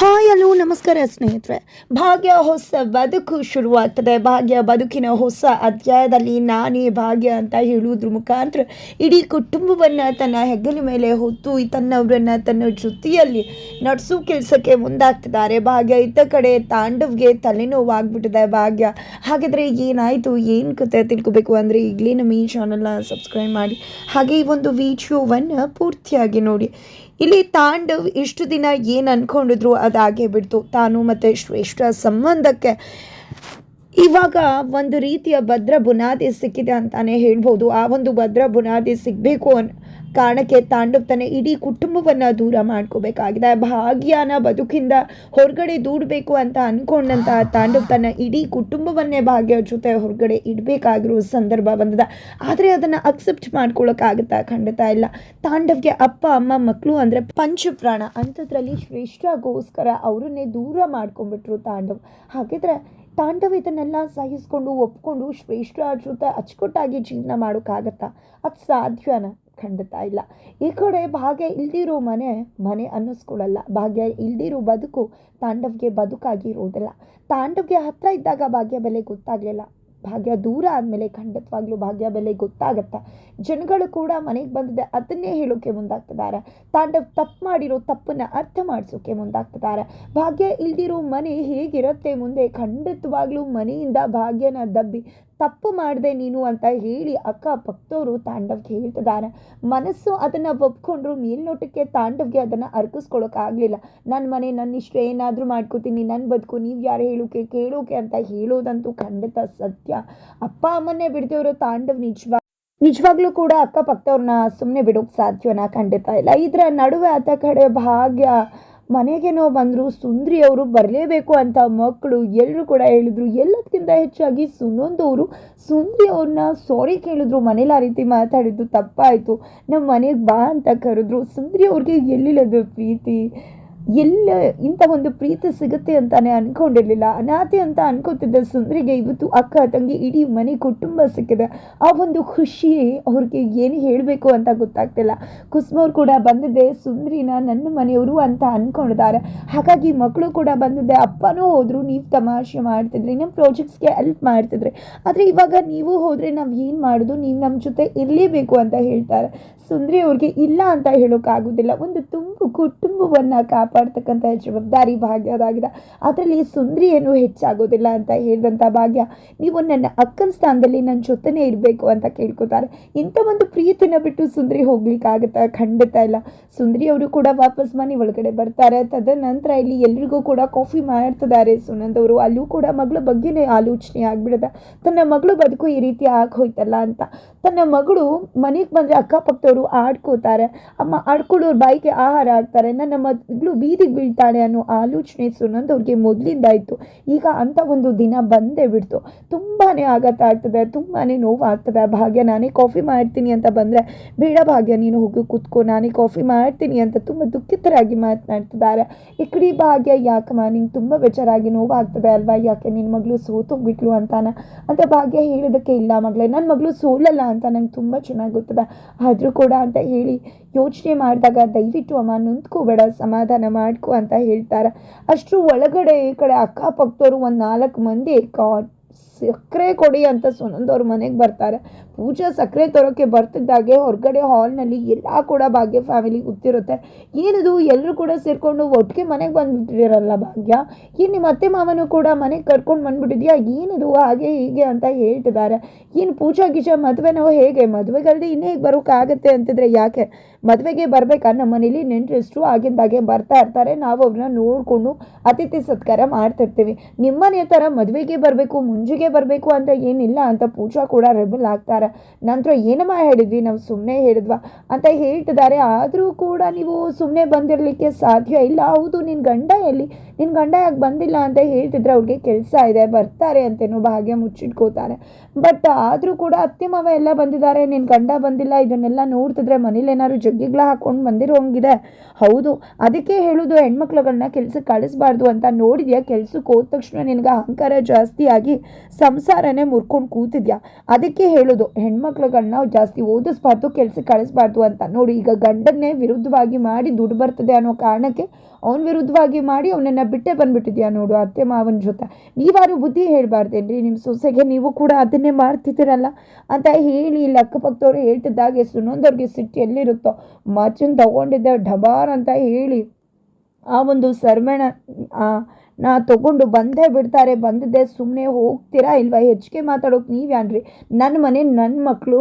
Hi hello ನಮಸ್ಕಾರ ಸ್ನೇಹಿತರೆ. ಭಾಗ್ಯ ಹೊಸ ಬದುಕು ಶುರುವಾಗ್ತದೆ. ಭಾಗ್ಯ ಬದುಕಿನ ಹೊಸ ಅಧ್ಯಾಯದಲ್ಲಿ ನಾನೇ ಭಾಗ್ಯ ಅಂತ ಹೇಳುವುದ್ರ ಮುಖಾಂತರ ಇಡೀ ಕುಟುಂಬವನ್ನು ತನ್ನ ಹೆಗ್ಗಲ ಮೇಲೆ ಹೊತ್ತು ತನ್ನವರನ್ನು ತನ್ನ ಜೊತೆಯಲ್ಲಿ ನಡೆಸೋ ಕೆಲಸಕ್ಕೆ ಮುಂದಾಗ್ತಿದ್ದಾರೆ. ಭಾಗ್ಯ ಇತ್ತ ಕಡೆ ತಾಂಡವ್ಗೆ ತಲೆನೋವಾಗ್ಬಿಟ್ಟಿದೆ ಭಾಗ್ಯ. ಹಾಗಿದ್ರೆ ಏನಾಯಿತು? ಏನು ಕತೆ ತಿಳ್ಕೊಬೇಕು ಅಂದರೆ ಈಗಲೇ ನಮ್ಮ ಈ ಚಾನಲ್ನ ಸಬ್ಸ್ಕ್ರೈಬ್ ಮಾಡಿ. ಹಾಗೆ ಈ ಒಂದು ವಿಡಿಯೋವನ್ನು ಪೂರ್ತಿಯಾಗಿ ನೋಡಿ. ಇಲ್ಲಿ ತಾಂಡವ್ ಇಷ್ಟು ದಿನ ಏನು ಅನ್ಕೊಂಡಿದ್ರು ಅದಾಗೇ ಬಿಡ್ತು. ತಾನು ಮತ್ತು ಶ್ರೇಷ್ಠ ಸಂಬಂಧಕ್ಕೆ ಇವಾಗ ಒಂದು ರೀತಿಯ ಭದ್ರ ಬುನಾದಿ ಸಿಕ್ಕಿದೆ ಅಂತಲೇ ಹೇಳ್ಬೋದು. ಆ ಒಂದು ಭದ್ರ ಬುನಾದಿ ಸಿಗಬೇಕು ಅನ್ ಕಾರಣಕ್ಕೆ ತಾಂಡವ್ ತನ್ನ ಇಡೀ ಕುಟುಂಬವನ್ನು ದೂರ ಮಾಡ್ಕೋಬೇಕಾಗಿದೆ. ಭಾಗ್ಯನ ಬದುಕಿಂದ ಹೊರಗಡೆ ದೂಡಬೇಕು ಅಂತ ಅನ್ಕೊಂಡಂತ ತಾಂಡವ್ ತನ್ನ ಇಡೀ ಕುಟುಂಬವನ್ನೇ ಭಾಗ್ಯ ಜೊತೆ ಹೊರಗಡೆ ಇಡಬೇಕಾಗಿರೋ ಸಂದರ್ಭ ಬಂದಿದೆ. ಆದರೆ ಅದನ್ನು ಅಕ್ಸೆಪ್ಟ್ ಮಾಡ್ಕೊಳ್ಳೋಕ್ಕಾಗುತ್ತಾ ಖಂಡಿತ ಇಲ್ಲ. ತಾಂಡವ್ಗೆ ಅಪ್ಪ, ಅಮ್ಮ ಮಕ್ಕಳು ಅಂದರೆ ಪಂಚಪ್ರಾಣ. ಅಂಥದ್ರಲ್ಲಿ ಶ್ರೇಷ್ಠಗೋಸ್ಕರ ಅವರನ್ನೇ ದೂರ ಮಾಡ್ಕೊಂಡ್ಬಿಟ್ರು ತಾಂಡವ್. ಹಾಗಿದ್ರೆ ತಾಂಡವ್ ಇದನ್ನೆಲ್ಲ ಸಹಿಸ್ಕೊಂಡು ಒಪ್ಕೊಂಡು ಶ್ರೇಷ್ಠ ಜೊತೆ ಅಚ್ಚುಕಟ್ಟಾಗಿ ಜೀವನ ಮಾಡೋಕ್ಕಾಗತ್ತಾ? ಅದು ಸಾಧ್ಯನ? ಖಂಡಿತ ಇಲ್ಲ. ಈ ಕಡೆ ಭಾಗ್ಯ ಇಲ್ದಿರೋ ಮನೆ ಮನೆ ಅನ್ನಿಸ್ಕೊಳ್ಳಲ್ಲ. ಭಾಗ್ಯ ಇಲ್ದಿರೋ ಬದುಕು ತಾಂಡವ್ಗೆ ಬದುಕಾಗಿರೋದಿಲ್ಲ. ತಾಂಡವ್ಗೆ ಹತ್ತಿರ ಇದ್ದಾಗ ಭಾಗ್ಯ ಬೆಲೆ ಗೊತ್ತಾಗಲಿಲ್ಲ. ಭಾಗ್ಯ ದೂರ ಆದಮೇಲೆ ಖಂಡಿತವಾಗ್ಲೂ ಭಾಗ್ಯ ಬೆಲೆ ಗೊತ್ತಾಗತ್ತೆ. ಜನಗಳು ಕೂಡ ಮನೆಗೆ ಬಂದಿದೆ, ಅದನ್ನೇ ಹೇಳೋಕೆ ಮುಂದಾಗ್ತಿದ್ದಾರೆ. ತಾಂಡವ್ ತಪ್ಪು ಮಾಡಿರೋ ತಪ್ಪನ್ನು ಅರ್ಥ ಮಾಡಿಸೋಕೆ ಮುಂದಾಗ್ತಿದ್ದಾರೆ. ಭಾಗ್ಯ ಇಲ್ದಿರೋ ಮನೆ ಹೇಗಿರುತ್ತೆ ಮುಂದೆ ಖಂಡಿತವಾಗ್ಲೂ ಮನೆಯಿಂದ ಭಾಗ್ಯನ ದಬ್ಬಿ ತಪ್ಪು ಮಾಡಿದೆ ನೀನು ಅಂತ ಹೇಳಿ ಅಕ್ಕ ಭಕ್ತವರು ತಾಂಡವ್ಗೆ ಹೇಳ್ತಿದ್ದಾರೆ ಮನಸ್ಸು ಅದನ್ನು ಒಪ್ಕೊಂಡ್ರು ಮೇಲ್ನೋಟಕ್ಕೆ ತಾಂಡವ್ಗೆ ಅದನ್ನು ಆಗಲಿಲ್ಲ. ನನ್ನ ಮನೆ ನನ್ನ ಇಷ್ಟ ಏನಾದರೂ ಮಾಡ್ಕೋತೀನಿ ನನ್ನ ಬದುಕು ನೀವು ಯಾರು ಹೇಳೋಕೆ, ಕೇಳೋಕೆ ಅಂತ ಹೇಳೋದಂತೂ ಖಂಡಿತ ಸತ್ಯ. ಅಪ್ಪ ಅಮ್ಮನ್ನೇ ಬಿಡ್ತೇವರು ತಾಂಡವ್ ನಿಜವಾಗ ನಿಜವಾಗ್ಲೂ ಕೂಡ ಅಕ್ಕಪಕ್ಕದವ್ರನ್ನ ಸುಮ್ಮನೆ ಬಿಡೋಕೆ ಸಾಧ್ಯವನ್ನ ಖಂಡಿತ ಇಲ್ಲ. ಇದರ ನಡುವೆ ಆತ ಕಡೆ ಭಾಗ್ಯ ಮನೆಗೇನೋ ಬಂದರು ಸುಂದ್ರಿ ಅವರು ಬರಲೇಬೇಕು ಅಂತ ಮಕ್ಕಳು ಎಲ್ಲರೂ ಕೂಡ ಹೇಳಿದ್ರು. ಎಲ್ಲದಕ್ಕಿಂತ ಹೆಚ್ಚಾಗಿ ಸುನೊಂದವರು ಸುಂದ್ರಿ ಅವ್ರನ್ನ ಸಾರಿ ಕೇಳಿದ್ರು. ಮನೇಲಿ ಆ ರೀತಿ ಮಾತಾಡಿದ್ದು ತಪ್ಪಾಯಿತು. ನಮ್ಮ ಮನೆಗೆ ಬಾ ಅಂತ ಕರೆದ್ರು. ಸುಂದ್ರಿ ಅವ್ರಿಗೆ ಎಲ್ಲಿಲ್ಲದ ಪ್ರೀತಿ? ಎಲ್ಲ ಇಂಥ ಒಂದು ಪ್ರೀತಿ ಸಿಗುತ್ತೆ ಅಂತಾನೆ ಅನ್ಕೊಂಡಿರಲಿಲ್ಲ. ಅನಾಥೆ ಅಂತ ಅನ್ಕೋತಿದ್ದ ಸುಂದ್ರಿಗೆ ಇವತ್ತು ಅಕ್ಕ, ತಂಗಿ ಇಡೀ ಮನೆ ಕುಟುಂಬ ಸಿಕ್ಕಿದೆ. ಆ ಒಂದು ಖುಷಿ ಅವ್ರಿಗೆ ಏನು ಹೇಳಬೇಕು ಅಂತ ಗೊತ್ತಾಗ್ತಿಲ್ಲ. ಕುಸುಮವ್ರು ಕೂಡ ಬಂದಿದ್ದೆ, ಸುಂದ್ರಿನ ನನ್ನ ಮನೆಯವರು ಅಂತ ಅನ್ಕೊಂಡಿದ್ದಾರೆ. ಹಾಗಾಗಿ ಮಕ್ಕಳು ಕೂಡ ಬಂದಿದ್ದೆ, ಅಪ್ಪನೂ ಹೋದ್ರು, ನೀವು ತಮಾಷೆ ಮಾಡ್ತಿದ್ರಿ ನಮ್ಮ ಪ್ರಾಜೆಕ್ಟ್ಸ್ಗೆ ಹೆಲ್ಪ್ ಮಾಡ್ತಿದ್ರಿ. ಆದರೆ ಇವಾಗ ನೀವು ಹೋದರೆ ನಾವು ಏನು ಮಾಡೋದು? ನೀವು ನಮ್ಮ ಜೊತೆ ಇರಲೇಬೇಕು ಅಂತ ಹೇಳ್ತಾರೆ. ಸುಂದ್ರಿ ಅವ್ರಿಗೆ ಇಲ್ಲ ಅಂತ ಹೇಳೋಕ್ಕಾಗೋದಿಲ್ಲ ಒಂದು ತುಂಬು ಕುಟುಂಬವನ್ನು ಕಾಪಾಡ್ತಕ್ಕಂಥ ಜವಾಬ್ದಾರಿ ಭಾಗ್ಯದಾಗಿದೆ ಅದರಲ್ಲಿ ಸುಂದ್ರಿ ಏನು ಹೆಚ್ಚಾಗೋದಿಲ್ಲ ಅಂತ ಹೇಳಿದಂಥ ಭಾಗ್ಯ. ನೀವು ನನ್ನ ಅಕ್ಕನ ಸ್ಥಾನದಲ್ಲಿ ನನ್ನ ಜೊತೆನೇ ಇರಬೇಕು ಅಂತ ಕೇಳ್ಕೊತಾರೆ. ಇಂಥ ಒಂದು ಪ್ರೀತಿನ ಬಿಟ್ಟು ಸುಂದ್ರಿ ಹೋಗ್ಲಿಕ್ಕಾಗತ್ತಾ ಖಂಡಿತ ಇಲ್ಲ. ಸುಂದ್ರಿ ಅವರು ಕೂಡ ವಾಪಸ್ ಮನೆ ಒಳಗಡೆ ಬರ್ತಾರೆ. ತದನಂತರ ಇಲ್ಲಿ ಎಲ್ರಿಗೂ ಕೂಡ ಕಾಫಿ ಮಾಡ್ತಿದ್ದಾರೆ ಸುನಂದ್ ಅವರು. ಅಲ್ಲೂ ಕೂಡ ಮಗಳ ಬಗ್ಗೆನೇ ಆಲೋಚನೆ ಆಗ್ಬಿಡದ ತನ್ನ ಮಗಳು ಬದುಕು ಈ ರೀತಿ ಆಗೋಯ್ತಲ್ಲ ಅಂತ. ತನ್ನ ಮಗಳು ಮನೆಗೆ ಬಂದರೆ ಅಕ್ಕಪಕ್ಕದವರು ಆಡ್ಕೋತಾರೆ. ಅಮ್ಮ ಆಡ್ಕೊಳ್ಳೋರು ಬಾಯಿಗೆ ಆಹಾರ ಆಗ್ತಾರೆ ನನ್ನ ಮಗಳು ಬೀದಿಗೆ ಬೀಳ್ತಾಳೆ ಅನ್ನೋ ಆಲೋಚನೆ ಸುನಂದ್ ಅವ್ರಿಗೆ ಮೊದಲಿಂದ ಇತ್ತು ಈಗ ಅಂತ ಒಂದು ದಿನ ಬಂದೇ ಬಿಡ್ತು. ತುಂಬಾ ಆಘಾತ ಆಗ್ತದೆ ತುಂಬಾ ನೋವಾಗ್ತದೆ. ಭಾಗ್ಯ, ನಾನೇ ಕಾಫಿ ಮಾಡ್ತೀನಿ ಅಂತ ಬಂದರೆ, ಬೇಡ ಭಾಗ್ಯ, ನೀನು ಹೋಗಿ ಕೂತ್ಕೋ, ನಾನೇ ಕಾಫಿ ಮಾಡ್ತೀನಿ ಅಂತ ತುಂಬ ದುಃಖಿತರಾಗಿ ಮಾತನಾಡ್ತಿದ್ದಾರೆ. ಈ ಭಾಗ್ಯ, ಯಾಕಮ್ಮ, ನಿಂಗೆ ತುಂಬ ಬೇಜಾರಾಗಿ ನೋವಾಗ್ತದೆ ಅಲ್ವಾ? ಯಾಕೆ ನಿನ್ನ ಮಗಳು ಸೋತೋಗ್ಬಿಟ್ಲು ಅಂತಾನ? ಅಂತ ಭಾಗ್ಯ ಹೇಳೋದಕ್ಕೆ ಇಲ್ಲ ಮಗಳೇ. ನನ್ನ ಮಗಳು ಸೋಲಲ್ಲ ಅಂತ ನಂಗೆ ತುಂಬ ಚೆನ್ನಾಗಿ ಗೊತ್ತದೆ. ಆದರೂ ಕೂಡ ಅಂತ ಹೇಳಿ ಯೋಚನೆ ಮಾಡಿದಾಗ ದಯವಿಟ್ಟು ಅಮ್ಮ, ನೊಂದ್ಕೋಬೇಡ, ಸಮಾಧಾನ ಮಾಡ್ಕೊ ಅಂತ ಹೇಳ್ತಾರೆ. ಅಷ್ಟು ಒಳಗಡೆ ಈ ಕಡೆ ಅಕ್ಕಪಕ್ಕದವರು ಒಂದು ನಾಲ್ಕು ಮಂದಿ ಕಾ ಸಕ್ಕರೆ ಕೊಡಿ ಅಂತ ಸುನಂದವ್ರ ಮನೆಗೆ ಬರ್ತಾರೆ. ಪೂಜಾ ಸಕ್ಕರೆ ತರೋಕ್ಕೆ ಬರ್ತಿದ್ದಾಗೆ ಹೊರಗಡೆ ಹಾಲ್ನಲ್ಲಿ ಎಲ್ಲ ಕೂಡ ಭಾಗ್ಯ ಫ್ಯಾಮಿಲಿ ಗೊತ್ತಿರುತ್ತೆ. ಏನಿದು? ಎಲ್ಲರೂ ಕೂಡ ಸೇರಿಕೊಂಡು ಒಟ್ಟಿಗೆ ಮನೆಗೆ ಬಂದುಬಿಟ್ಟಿರಲ್ಲ ಭಾಗ್ಯ? ಏನು ನಿಮ್ಮ ಅತ್ತೆ ಮಾವನು ಕೂಡ ಮನೆಗೆ ಕರ್ಕೊಂಡು ಬಂದುಬಿಟ್ಟಿದ್ಯಾ? ಏನಿದು? ಹಾಗೆ ಹೀಗೆ ಅಂತ ಹೇಳ್ತಿದ್ದಾರೆ. ಏನು ಪೂಜಾ ಗೀಜಾ ನಾವು ಹೇಗೆ? ಮದುವೆಗಲ್ದೆ ಇನ್ನೇ ಬರೋಕ್ಕಾಗತ್ತೆ ಅಂತಿದ್ರೆ ಯಾಕೆ? ಮದುವೆಗೆ ಬರಬೇಕಾ? ನಮ್ಮ ಮನೇಲಿ ನೆಂಟರೆಷ್ಟು ಆಗಿಂದಾಗೆ ಬರ್ತಾ ಇರ್ತಾರೆ. ನಾವು ಅವ್ರನ್ನ ನೋಡಿಕೊಂಡು ಅತಿಥಿ ಸತ್ಕಾರ ಮಾಡ್ತಿರ್ತೀವಿ. ನಿಮ್ಮನೆ ಥರ ಮದುವೆಗೆ ಬರಬೇಕು, ಮುಂಜಿಗೆ ಬರಬೇಕು ಅಂತ ಏನಿಲ್ಲ ಅಂತ ಪೂಜಾ ಕೂಡ ರೆಬಲ್ ಆಗ್ತಾರೆ. ನಂತರ ಏನಮ್ಮ ಹೇಳಿದ್ವಿ? ನಾವು ಸುಮ್ಮನೆ ಹೇಳಿದ್ವಾ? ಅಂತ ಹೇಳ್ತಿದ್ದಾರೆ. ಆದರೂ ಕೂಡ ನೀವು ಸುಮ್ಮನೆ ಬಂದಿರಲಿಕ್ಕೆ ಸಾಧ್ಯ ಇಲ್ಲ. ಹೌದು ನಿನ್ನ ಗಂಡ ಎಲ್ಲಿ? ನಿನ್ನ ಗಂಡ ಯಾಕೆ ಬಂದಿಲ್ಲ ಅಂತ ಹೇಳ್ತಿದ್ರೆ ಅವ್ರಿಗೆ ಕೆಲಸ ಇದೆ, ಬರ್ತಾರೆ ಅಂತೇನೋ ಭಾಗ್ಯ ಮುಚ್ಚಿಟ್ಕೋತಾರೆ. ಬಟ್ ಆದರೂ ಕೂಡ ಅತ್ತೆ ಮಾವ ಎಲ್ಲ ಬಂದಿದ್ದಾರೆ. ನಿನ್ನ ಗಂಡ ಬಂದಿಲ್ಲ, ಇದನ್ನೆಲ್ಲ ನೋಡ್ತಿದ್ರೆ ಮನೇಲಿ ಏನಾದ್ರು ಜಗ್ಗಿಗಳ ಹಾಕೊಂಡು ಬಂದಿರೋಂಗಿದೆ ಹೌದು, ಅದಕ್ಕೆ ಹೇಳೋದು ಹೆಣ್ಮಕ್ಳುಗಳನ್ನ ಕೆಲ್ಸಕ್ಕೆ ಕಳಿಸ್ಬಾರ್ದು. ಅಂತ ನೋಡಿದ್ಯಾ? ಕೆಲ್ಸಕ್ಕೆ ಹೋದ ತಕ್ಷಣ ನಿನಗೆ ಅಹಂಕಾರ ಜಾಸ್ತಿ ಆಗಿ ಸಂಸಾರನೇ ಮುರ್ಕೊಂಡು ಕೂತಿದ್ಯಾ? ಅದಕ್ಕೆ ಹೇಳೋದು ಹೆಣ್ಮಕ್ಳುಗಳನ್ನ ಜಾಸ್ತಿ ಓದಿಸ್ಬಾರ್ದು, ಕೆಲ್ಸಕ್ಕೆ ಕಳಿಸ್ಬಾರ್ದು ಅಂತ. ನೋಡಿ, ಈಗ ಗಂಡನ್ನೇ ವಿರುದ್ಧವಾಗಿ ಮಾಡಿ ದುಡ್ಡು ಬರ್ತದೆ ಅನ್ನೋ ಕಾರಣಕ್ಕೆ ಅವನ ವಿರುದ್ಧವಾಗಿ ಮಾಡಿ ಅವನನ್ನು ಬಿಟ್ಟೆ ಬಂದುಬಿಟ್ಟಿದ್ಯಾ ನೋಡು ಅತ್ತೆ ಮಾವನ ಜೊತೆ. ನೀವಾರು ಬುದ್ಧಿ ಹೇಳಬಾರ್ದೇನ್ರಿ ನಿಮ್ಮ ಸೊಸೆಗೆ ನೀವು ಕೂಡ ಅದನ್ನೇ ಮಾಡ್ತಿದ್ದೀರಲ್ಲ ಅಂತ ಹೇಳಿ ಇಲ್ಲಿ ಅಕ್ಕಪಕ್ಕದವ್ರು ಹೇಳ್ತಿದ್ದಾಗೆ ಸುನೊಂದವ್ರಿಗೆ ಸಿಟ್ಟು ಎಲ್ಲಿರುತ್ತೋ ಮಚ್ಚನ್ ತಗೊಂಡಿದ್ದೆ ಢಬಾರ್ ಅಂತ ಹೇಳಿ ಆ ಒಂದು ಸರ್ವಣ ನಾ ತಗೊಂಡು ಬಂದೇ ಬಿಡ್ತಾರೆ, ಬಂದಿದ್ದೆ ಸುಮ್ಮನೆ ಹೋಗ್ತೀರಾ ಇಲ್ವಾ? ಹೆಚ್ಚಿಗೆ ಮಾತಾಡೋಕೆ ನೀವ್ಯಾನ್ರಿ? ನನ್ನ ಮನೆ ನನ್ನ ಮಕ್ಕಳು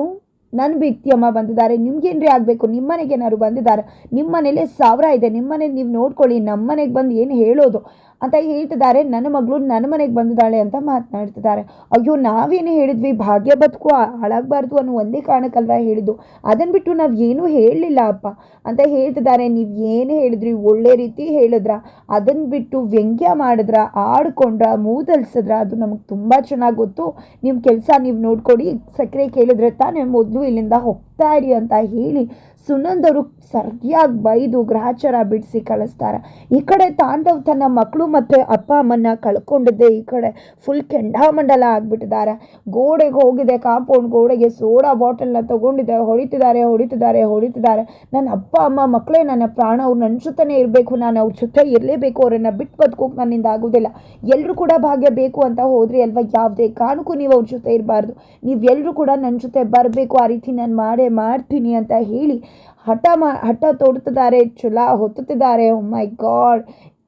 ನನ್ನ ಬಿತ್ತಿಯಮ್ಮ ಬಂದಿದ್ದಾರೆ, ನಿಮ್ಗೇನ್ರಿ ಆಗಬೇಕು? ನಿಮ್ಮನೆಗೆ ಏನಾದ್ರು ಬಂದಿದ್ದಾರೆ? ನಿಮ್ಮ ಮನೇಲೆ ಸಾವಿರ ಇದೆ ನಿಮ್ಮ ಮನೆಗೆ ನೀವು ನೋಡ್ಕೊಳ್ಳಿ ನಮ್ಮ ಮನೆಗೆ ಬಂದು ಏನು ಹೇಳೋದು? ಅಂತ ಹೇಳ್ತಿದ್ದಾರೆ, ನನ್ನ ಮಗಳು ನನ್ನ ಮನೆಗೆ ಬಂದಿದ್ದಾಳೆ ಅಂತ ಮಾತನಾಡ್ತಿದ್ದಾರೆ. ಅಯ್ಯೋ, ನಾವೇನು ಹೇಳಿದ್ವಿ? ಭಾಗ್ಯ ಬದುಕು ಹಾಳಾಗಬಾರ್ದು ಅನ್ನೋ ಒಂದೇ ಕಾರಣಕ್ಕಲ್ವ ಹೇಳಿದ್ದು? ಅದನ್ನು ಬಿಟ್ಟು ನಾವು ಏನೂ ಹೇಳಲಿಲ್ಲ ಅಪ್ಪ. ಅಂತ ಹೇಳ್ತಿದ್ದಾರೆ, ನೀವು ಏನು ಹೇಳಿದ್ರಿ? ಒಳ್ಳೆ ರೀತಿ ಹೇಳಿದ್ರ? ಅದನ್ನು ಬಿಟ್ಟು ವ್ಯಂಗ್ಯ ಮಾಡಿದ್ರ? ಆಡ್ಕೊಂಡ್ರ? ಮೂದಲ್ಸಿದ್ರ? ಅದು ನಮಗೆ ತುಂಬ ಚೆನ್ನಾಗಿ ಗೊತ್ತು. ನಿಮ್ಮ ಕೆಲಸ ನೀವು ನೋಡ್ಕೊಡಿ, ಸಕ್ಕರೆ ಕೇಳಿದ್ರೆ ತಾನೇ ಮೊದಲು ಇಲ್ಲಿಂದ ಹೋಗ್ತಾ ಇರಿ ಅಂತ ಹೇಳಿ ಸುನಂದವರು ಸರಿಯಾಗಿ ಬೈದು ಗ್ರಹಚಾರ ಬಿಡಿಸಿ ಕಳಿಸ್ತಾರೆ. ಈ ಕಡೆ ತಾಂಡವ್ ತನ್ನ ಮಕ್ಕಳು ಮತ್ತು ಅಪ್ಪ ಅಮ್ಮನ್ನ ಕಳ್ಕೊಂಡಿದ್ದೆ. ಈ ಕಡೆ ಫುಲ್ ಕೆಂಡಾಮಂಡಲ ಆಗಿಬಿಟ್ಟಿದ್ದಾರೆ. ಗೋಡೆಗೆ ಹೋಗಿದೆ, ಕಾಂಪೌಂಡ್ ಗೋಡೆಗೆ ಸೋಡಾ ಬಾಟಲ್ನ ತೊಗೊಂಡಿದ್ದೆ ಹೊಡಿತಿದ್ದಾರೆ ಹೊಡಿತಿದ್ದಾರೆ ಹೊಡಿತಿದ್ದಾರೆ. ನನ್ನ ಅಪ್ಪ, ಅಮ್ಮ ಮಕ್ಕಳೇ ನನ್ನ ಪ್ರಾಣ, ಅವ್ರು ನನ್ನ ಜೊತೆನೇ ಇರಬೇಕು. ನಾನು ಅವ್ರ ಜೊತೆ ಇರಲೇಬೇಕು. ಅವರನ್ನು ಬಿಟ್ಟು ಬದುಕೋಕೆ ನನ್ನಿಂದ ಆಗೋದಿಲ್ಲ. ಎಲ್ಲರೂ ಕೂಡ ಭಾಗ್ಯ ಬೇಕು ಅಂತ ಹೋದ್ರಿ ಅಲ್ವಾ? ಯಾವುದೇ ಕಾರಣಕ್ಕೂ ನೀವು ಅವ್ರ ಜೊತೆ ಇರಬಾರ್ದು. ನೀವೆಲ್ಲರೂ ಕೂಡ ನನ್ನ ಜೊತೆ ಬರಬೇಕು. ಆ ರೀತಿ ನಾನು ಮಾಡೇ ಮಾಡ್ತೀನಿ ಅಂತ ಹೇಳಿ ಹಠ ಮಾ, ಹಠ ತೊಡ್ತಿದ್ದಾರೆ ಛಲ ಹೊತ್ತುತ್ತಿದ್ದಾರೆ. ಮೈ ಗಾಡ್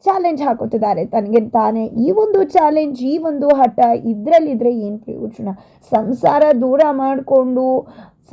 ಚಾಲೆಂಜ್ ಹಾಕುತ್ತಿದ್ದಾರೆ. ತನಗೆ ತಾನೇ ಈ ಒಂದು ಚಾಲೆಂಜ್ ಈ ಒಂದು ಹಠ ಇದರಲ್ಲಿದ್ದರೆ ಏನು ಪ್ರಯೋಜನ? ಸಂಸಾರ ದೂರ ಮಾಡಿಕೊಂಡು,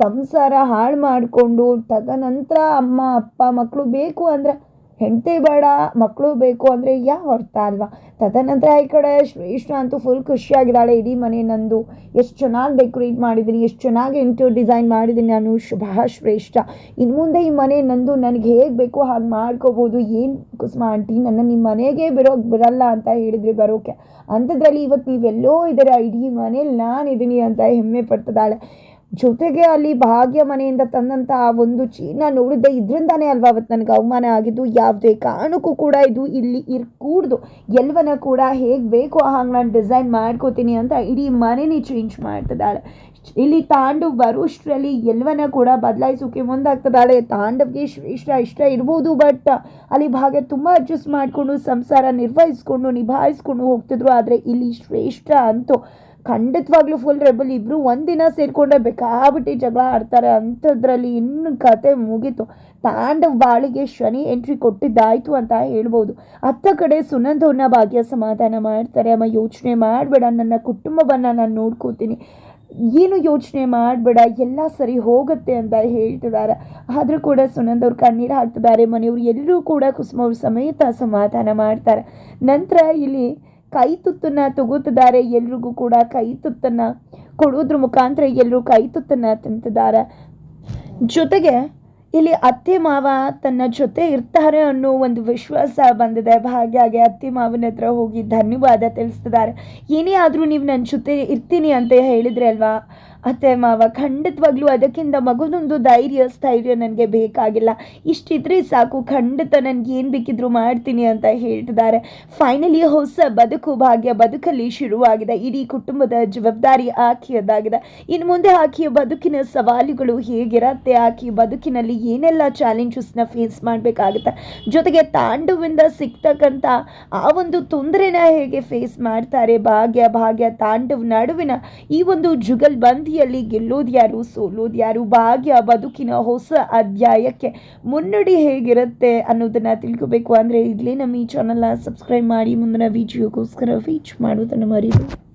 ಸಂಸಾರ ಹಾಳು ಮಾಡಿಕೊಂಡು, ತದನಂತರ ಅಮ್ಮ, ಅಪ್ಪ ಮಕ್ಕಳು ಬೇಕು ಅಂದರೆ ಹೆಂಡತಿ ಬೇಡ ಮಕ್ಕಳು ಬೇಕು ಅಂದರೆ ಯಾವ ಅರ್ಥ ಅಲ್ವಾ? ತದನಂತರ ಈ ಕಡೆ ಶ್ರೇಷ್ಠ ಅಂತೂ ಫುಲ್ ಖುಷಿಯಾಗಿದ್ದಾಳೆ ಇಡೀ ಮನೆ ನಂದು ಎಷ್ಟು ಚೆನ್ನಾಗಿ ಡೆಕೋರೇಟ್ ಮಾಡಿದ್ದೀನಿ ಎಷ್ಟು ಚೆನ್ನಾಗಿ ಇಂಟೀರಿಯರ್ ಡಿಸೈನ್ ಮಾಡಿದ್ದೀನಿ ನಾನು. ಶುಭ ಶ್ರೇಷ್ಠ. ಇನ್ನು ಮುಂದೆ ಈ ಮನೆ ನಂದು ನನಗೆ ಹೇಗೆ ಬೇಕೋ ಹಾಗೆ ಮಾಡ್ಕೋಬೋದು. ಏನು ಕುಸುಮ ಆಂಟಿ, ನನ್ನ ನಿಮ್ಮ ಮನೆಗೆ ಬರೋಕೆ ಬರಲ್ಲ ಅಂತ ಹೇಳಿದ್ರೆ ಬರೋಕೆ. ಅಂಥದ್ರಲ್ಲಿ ಇವತ್ತು ನೀವೆಲ್ಲೋ ಇದ್ದೀರಾ, ಇಡೀ ಮನೇಲಿ ನಾನಿದ್ದೀನಿ ಅಂತ ಹೆಮ್ಮೆ ಪಡ್ತಿದ್ದಾಳೆ. ಜೊತೆಗೆ ಅಲ್ಲಿ ಭಾಗ್ಯ ಮನೆಯಿಂದ ತಂದಂಥ ಆ ಒಂದು ಚೀನ ನೋಡಿದ್ದೆ ಇದರಿಂದಾನೇ ಅಲ್ವಾ ಅವತ್ತು ನನಗೆ ಅವಮಾನ ಆಗಿದ್ದು? ಯಾವುದೇ ಕಾರಣಕ್ಕೂ ಕೂಡ ಇದು ಇಲ್ಲಿ ಇರ್ಕೂಡ್ದು. ಎಲ್ವನ ಕೂಡ ಹೇಗೆ ಬೇಕೋ ಹಾಗೆ ನಾನು ಡಿಸೈನ್ ಮಾಡ್ಕೋತೀನಿ ಅಂತ ಇಡೀ ಮನೆನೇ ಚೇಂಜ್ ಮಾಡ್ತಿದ್ದಾಳೆ. ಇಲ್ಲಿ ತಾಂಡವ್ ಬರುವಷ್ಟರಲ್ಲಿ ಎಲ್ವನ ಕೂಡ ಬದಲಾಯಿಸೋಕೆ ಮುಂದಾಗ್ತದಾಳೆ ತಾಂಡವ್ಗೆ ಶ್ರೇಷ್ಠ ಇಷ್ಟ ಇರ್ಬೋದು, ಬಟ್ ಅಲ್ಲಿ ಭಾಗ್ಯ ತುಂಬ ಅಡ್ಜಸ್ಟ್ ಮಾಡಿಕೊಂಡು, ಸಂಸಾರ ನಿರ್ವಹಿಸ್ಕೊಂಡು, ನಿಭಾಯಿಸ್ಕೊಂಡು ಹೋಗ್ತಿದ್ರು. ಆದರೆ ಇಲ್ಲಿ ಶ್ರೇಷ್ಠ ಅಂತೂ ಖಂಡಿತವಾಗ್ಲೂ ಫುಲ್ ರೆಬಲ್ ಇಬ್ಬರು ಒಂದಿನ ಸೇರಿಕೊಂಡ್ರೆ ಬೇಕಾಬಿಟ್ಟು ಜಗಳ ಆಡ್ತಾರೆ. ಅಂಥದ್ರಲ್ಲಿ ಇನ್ನು ಕತೆ ಮುಗೀತು. ತಾಂಡವ್ ಬಾಳಿಗೆ ಶನಿ ಎಂಟ್ರಿ ಕೊಟ್ಟಿದ್ದಾಯಿತು ಅಂತ ಹೇಳ್ಬೋದು. ಅತ್ತ ಕಡೆ ಸುನಂದವ್ರನ್ನ ಭಾಗ್ಯ ಸಮಾಧಾನ ಮಾಡ್ತಾರೆ. ಅಮ್ಮ, ಯೋಚನೆ ಮಾಡಬೇಡ. ನನ್ನ ಕುಟುಂಬವನ್ನು ನಾನು ನೋಡ್ಕೋತೀನಿ. ಏನು ಯೋಚನೆ ಮಾಡಬೇಡ. ಎಲ್ಲ ಸರಿ ಹೋಗುತ್ತೆ ಅಂತ ಹೇಳ್ತಿದ್ದಾರೆ. ಆದರೂ ಕೂಡ ಸುನಂದವ್ರು ಕಣ್ಣೀರು ಹಾಕ್ತಿದ್ದಾರೆ. ಮನೆಯವರು ಎಲ್ಲರೂ ಕೂಡ ಕುಸುಮವ್ರ ಸಮೇತ ಸಮಾಧಾನ ಮಾಡ್ತಾರೆ. ನಂತರ ಇಲ್ಲಿ ಕೈ ತುತ್ತನ್ನು ತಗೋತಿದ್ದಾರೆ ಎಲ್ರಿಗೂ ಕೂಡ ಕೈ ತುತ್ತನ್ನು ಕೊಡೋದ್ರ ಮುಖಾಂತರ ಎಲ್ಲರೂ ಕೈ ತುತ್ತನ್ನು ತಿಂತಿದ್ದಾರೆ. ಜೊತೆಗೆ ಇಲ್ಲಿ ಅತ್ತೆ ಮಾವ ತನ್ನ ಜೊತೆ ಇರ್ತಾರೆ ಅನ್ನೋ ಒಂದು ವಿಶ್ವಾಸ ಬಂದಿದೆ. ಭಾಗ್ಯಾಗೆ ಅತ್ತೆ ಮಾವನ ಹತ್ರ ಹೋಗಿ ಧನ್ಯವಾದ ತಿಳಿಸ್ತಿದ್ದಾರೆ. ಏನೇ ಆದರೂ ನೀವು ನನ್ನ ಜೊತೆ ಇರ್ತೀನಿ ಅಂತ ಹೇಳಿದ್ರೆ ಅಲ್ವಾ? ಅತ್ತೆ ಮಾವ, ಖಂಡಿತವಾಗ್ಲೂ ಅದಕ್ಕಿಂತ ಮಗುನೊಂದು ಧೈರ್ಯ, ಸ್ಥೈರ್ಯ ನನಗೆ ಬೇಕಾಗಿಲ್ಲ. ಇಷ್ಟಿದ್ರೆ ಸಾಕು, ಖಂಡಿತ ನನಗೆ ಏನು ಬೇಕಿದ್ರು ಮಾಡ್ತೀನಿ ಅಂತ ಹೇಳ್ತಿದ್ದಾರೆ. ಫೈನಲಿ ಹೊಸ ಬದುಕು, ಭಾಗ್ಯ ಬದುಕಲ್ಲಿ ಶುರುವಾಗಿದೆ. ಇಡೀ ಕುಟುಂಬದ ಜವಾಬ್ದಾರಿ ಆಕೆಯದಾಗಿದೆ. ಇನ್ನು ಮುಂದೆ ಆಕೆಯ ಬದುಕಿನ ಸವಾಲುಗಳು ಹೇಗಿರತ್ತೆ, ಆಕೆಯ ಬದುಕಿನಲ್ಲಿ ಏನೆಲ್ಲ ಚಾಲೆಂಜಸ್ನ ಫೇಸ್ ಮಾಡಬೇಕಾಗುತ್ತೆ, ಜೊತೆಗೆ ತಾಂಡವಿಂದ ಸಿಗ್ತಕ್ಕಂಥ ಆ ಒಂದು ತೊಂದರೆನ ಹೇಗೆ ಫೇಸ್ ಮಾಡ್ತಾರೆ, ಭಾಗ್ಯ ಭಾಗ್ಯ ತಾಂಡವ್ ನಡುವಿನ ಈ ಒಂದು ಜುಗಲ್ ಬಂದಿಯಲ್ಲಿ ಗೆಲ್ಲೋದು ಯಾರು ಸೋಲೋದ್ಯಾರು? ಭಾಗ್ಯ ಬದುಕಿನ ಹೊಸ ಅಧ್ಯಾಯಕ್ಕೆ ಮುನ್ನಡಿ ಹೇಗಿರುತ್ತೆ ಅನ್ನೋದನ್ನ ತಿಳ್ಕೋಬೇಕು. ಅಂದರೆ ಇಲ್ಲೇ ನಮ್ಮ ಈ ಚಾನಲ್ನ ಸಬ್ಸ್ಕ್ರೈಬ್ ಮಾಡಿ, ಮುಂದಿನ ವಿಡಿಯೋಗೋಸ್ಕರ ವೀಚ್ ಮಾಡೋದನ್ನು ಮರಿಬೇಡಿ